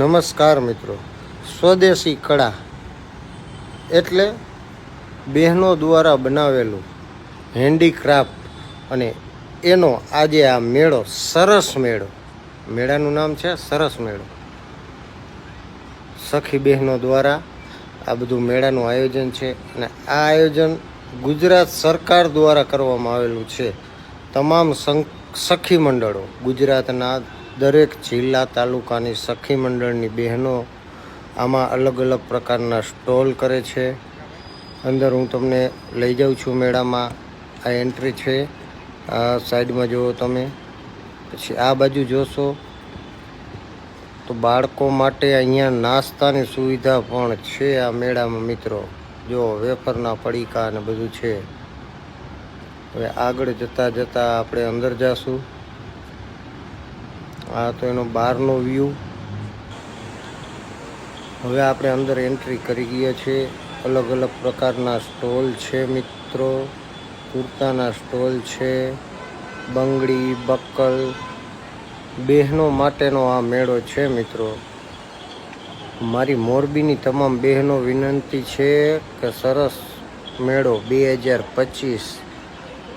નમસ્કાર મિત્રો. સ્વદેશી કળા એટલે બહેનો દ્વારા બનાવેલું હેન્ડીક્રાફ્ટ અને એનો આજે આ મેળો સરસ મેળો. મેળાનું નામ છે સરસ મેળો. સખી બહેનો દ્વારા આ બધું મેળાનું આયોજન છે અને આ આયોજન ગુજરાત સરકાર દ્વારા કરવામાં આવેલું છે. તમામ સખી મંડળો, ગુજરાતના દરેક જિલ્લા તાલુકાની સખી મંડળની બહેનો આમાં અલગ અલગ પ્રકારના સ્ટોલ કરે છે. અંદર હું તમને લઈ જાઉં છું મેળામાં આ એન્ટ્રી છે. આ સાઈડમાં જુઓ તમે. પછી આ બાજુ જોશો તો બાળકો માટે અહીંયા નાસ્તાની સુવિધા પણ છે આ મેળામાં મિત્રો. જો વેફરના પડીકા અને બધું છે. હવે આગળ જતાં જતાં આપણે અંદર જાશું. આ તો એનો બહારનો વ્યૂ હવે આપણે અંદર એન્ટ્રી કરી ગયા છીએ અલગ અલગ પ્રકારના સ્ટોલ છે મિત્રો. કુર્તાના સ્ટોલ છે. બંગડી, બક્કલ. બહેનો માટેનો આ મેળો છે મિત્રો. મારી મોરબીની તમામ બહેનો વિનંતી છે કે સરસ મેળો બે હજાર પચીસ.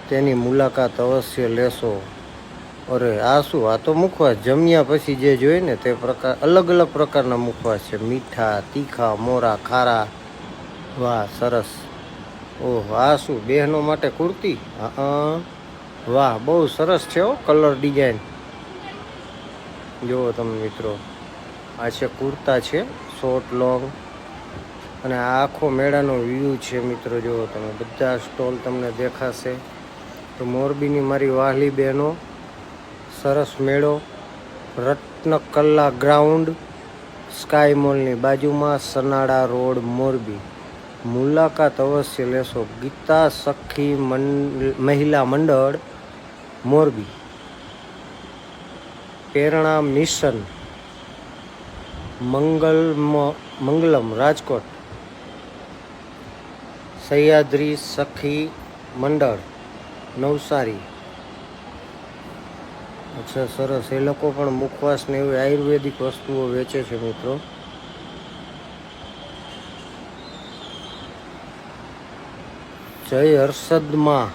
તેની મુલાકાત અવશ્ય લેશો. અરે, આ શું? આ તો મુખવાસ. જમ્યા પછી જે જોઈએ ને તે પ્રકાર, અલગ અલગ પ્રકારના મુખવાસ છે. મીઠા, તીખા, મોરા, ખારા. વાહ, સરસ. ઓહ, આ શું? બહેનો માટે કુર્તી? હા વાહ, બહુ સરસ છે હો કલર ડિઝાઇન. જુઓ તમે મિત્રો, આ છે કુર્તા છે, શોર્ટ, લોંગ. અને આ આખો મેળાનો વ્યૂ છે મિત્રો, જુઓ તમે. બધા સ્ટોલ તમને દેખાશે. તો મોરબીની મારી વાહલી બહેનો સરસ મેળો રત્નકલ્લા ગ્રાઉન્ડ, સ્કાય મોલની બાજુમાં સનાડા રોડ મોરબી. મુલાકાત અવશ્ય લેશો. ગીતા સખી મહિલા મંડળ, મોરબી. પ્રેરણા મિશન, મંગલ મંગલમ રાજકોટ. સહ્યાદ્રી સખી મંડળ, નવસારી. અચ્છા, સરસ. એ લોકો પણ મુખવાસ ને એવી આયુર્વેદિક વસ્તુઓ વેચે છે મિત્રો. જય હર્ષદમાં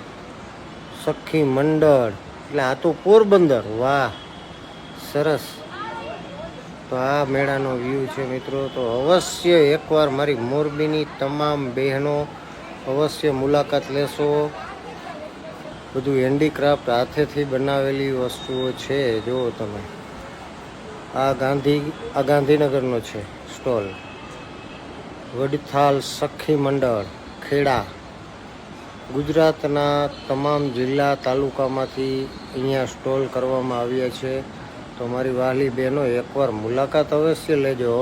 સખી મંડળ. એટલે આ તો પોરબંદર. વાહ. સરસ. તો આ મેળાનો વ્યૂ છે મિત્રો. તો અવશ્ય એકવાર મારી મોરબીની તમામ બહેનો અવશ્ય મુલાકાત લેશો. બધું હેન્ડીક્રાફ્ટ હાથેથી બનાવેલી વસ્તુઓ છે, જુઓ તમે. આ ગાંધી, આ ગાંધીનગરનો છે, સ્ટોલ. વડથાલ સખી મંડળ, ખેડા. ગુજરાતના તમામ જિલ્લા તાલુકામાંથી અહીંયા સ્ટોલ કરવામાં આવ્યા છે. તો મારી વાલી બહેનો, એકવાર મુલાકાત અવશ્ય લેજો